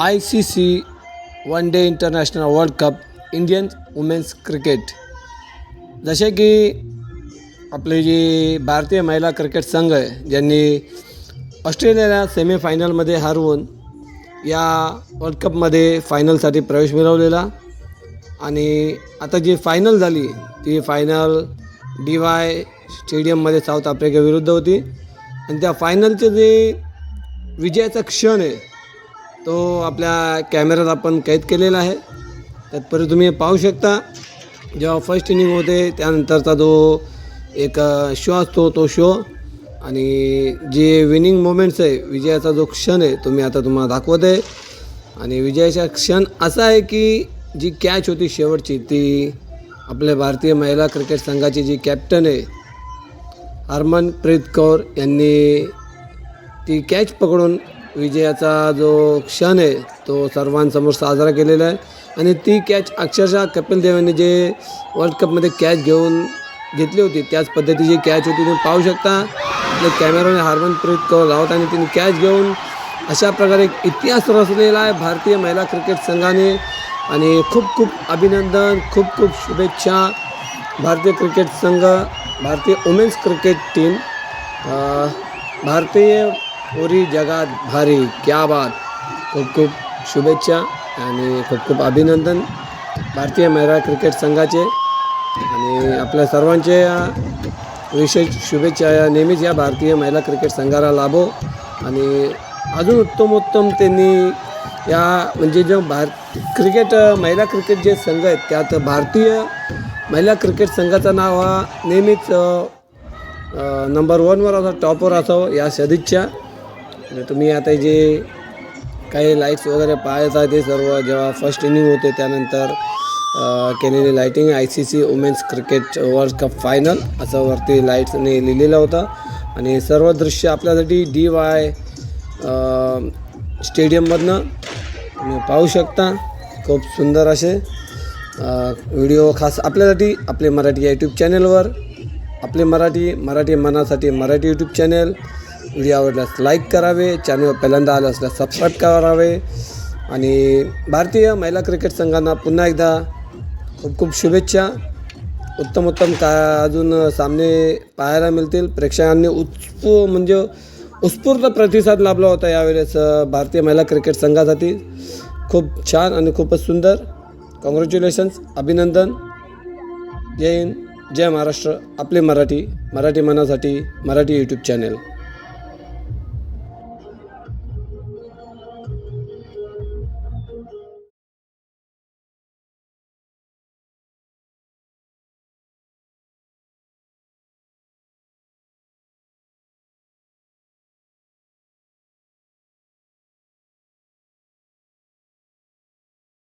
I C C one day international world cup Indian women's cricket जसे की आपले जी भारतीय महिला क्रिकेट संघ आहे ज्यांनी ऑस्ट्रेलियाला सेमीफायनलमध्ये हरवून या वर्ल्ड कपमध्ये फायनलसाठी प्रवेश मिळवलेला. आणि आता जी फायनल झाली ती फायनल डी वाय स्टेडियममध्ये साऊथ आफ्रिकेविरुद्ध होती. आणि त्या फायनलचे जे विजयाचा क्षण आहे तो आपल्या कॅमेऱ्यात आपण कैद केलेला आहे. तत्परी तुम्ही पाहू शकता. जेव्हा फर्स्ट इनिंग होते त्यानंतरचा जो एक शो असतो तो शो आणि जे विनिंग मोमेंट्स आहे विजयाचा जो क्षण आहे तो मी आता तुम्हाला दाखवत आहे. आणि विजयाचा क्षण असा आहे की जी कॅच होती शेवटची ती आपल्या भारतीय महिला क्रिकेट संघाची जी कॅप्टन आहे हरमनप्रीत कौर यांनी ती कॅच पकडून विजयाचा जो क्षण आहे तो सर्वांसमोर साजरा केलेला आहे. आणि ती कॅच अक्षरशः कपिल देव यांनी जे वर्ल्ड कपमध्ये कॅच घेऊन घेतली होती त्याच पद्धतीची कॅच होती. तुम्ही पाहू शकता आपल्या कॅमेराने हरमनप्रीत कौर रावत आणि तिने कॅच घेऊन अशा प्रकारे एक इतिहास रचलेला आहे. भारतीय महिला क्रिकेट संघाने आणि खूप खूप अभिनंदन खूप खूप शुभेच्छा. भारतीय क्रिकेट संघ भारतीय वुमेन्स क्रिकेट टीम भारतीय पुरी जगात भारी क्या बात। खूप खूप शुभेच्छा आणि खूप खूप अभिनंदन भारतीय महिला क्रिकेट संघाचे आणि आपल्या सर्वांचे विशेष शुभेच्छा या नेहमीच या भारतीय महिला क्रिकेट संघाला लाभो आणि अजून उत्तम उत्तम त्यांनी या म्हणजे जो भार क्रिकेट महिला क्रिकेट जे संघ आहेत त्यात भारतीय महिला क्रिकेट संघाचं नाव हा नेहमीच नंबर वनवर असा टॉपवर असावं या सदिच्छा. आणि तुम्ही आता जे काही लाईट्स वगैरे पाहायचा आहे ते सर्व जेव्हा फर्स्ट इनिंग होते त्यानंतर केलेली lighting I C C women's cricket world cup final असं वरती लाईट्सने लिहिलेलं होतं. आणि सर्व दृश्य आपल्यासाठी डी वाय स्टेडियममधनं तुम्ही पाहू शकता. खूप सुंदर असे व्हिडिओ खास आपल्यासाठी आपले मराठी यूट्यूब चॅनलवर आपले मराठी मराठी मनासाठी मराठी यूट्यूब चॅनल व्हिडिओ आवडल्यास लाईक करावे चॅनल पहिल्यांदा आलं असल्यास सबस्क्राईब करावे. आणि भारतीय महिला क्रिकेट संघांना पुन्हा एकदा खूप खूप शुभेच्छा. उत्तम उत्तम का अजून सामने पाहायला मिळतील. प्रेक्षकांनी उत्स्फू म्हणजे उत्स्फूर्त प्रतिसाद लाभला होता यावेळेस भारतीय महिला क्रिकेट संघासाठी. खूप छान आणि खूपच सुंदर. कॉंग्रॅच्युलेशन्स अभिनंदन. जय हिंद जय महाराष्ट्र. आपले मराठी मराठी मनासाठी मराठी यूट्यूब चॅनेल